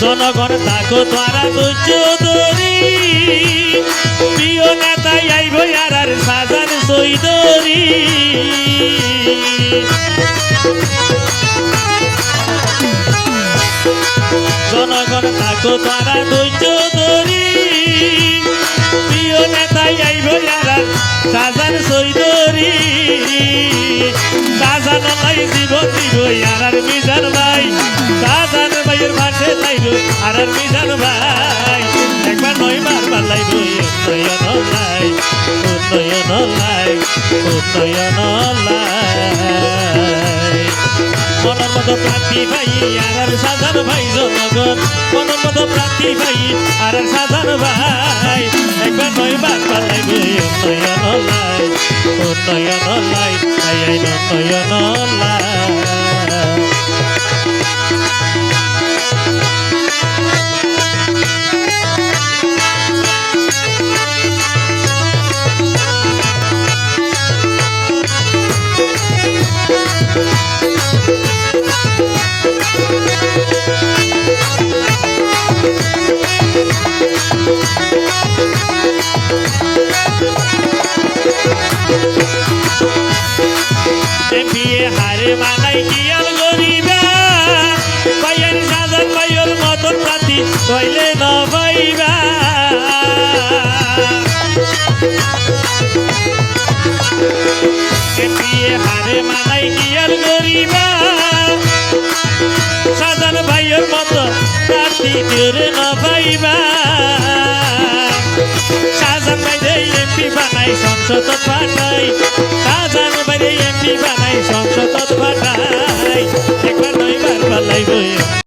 জনগণ তাকো তারা ধৈর্য প্রিয় নেতাই আইব আর সাজান সৈদরি। জনগণ তাকো তারা ধৈর্য প্রিয় নেতাই আইব আর সাজান সৈদরি। লাই জীবন দিব আর মিজান ভাই। সাজান ভাইয়ের পাশে লাইব আর মিজান ভাই। একবার নয় বার বার লাইব উন্নয়ন লাই উন্নয়ন লাই উন্নয়ন লাই মনের মতো প্রার্থী ভাই আর সাজান ভাই জনগণ। মনের মতো প্রার্থী ভাই আর সাজান ভাই। উন্নয়ন লাই আই আই উন্নয়ন লাই বিয়ে হারে মানাই আর গরিবা। ভাইয়ের সাজান ভাইয়ের মতন প্রার্থী কইলে ন পাইবা বিয়ে হারে মানাই আর গরিবা। সাজান ভাইয়ের মতো প্রার্থী করে ন পাইবা সাজান বাইরে এমপি বানাই, সংসদ পাঠাই। সাজান বাইরে বালাই বালাই সংসদ ভাটাই। একবার নয়বার বালাই বয়ে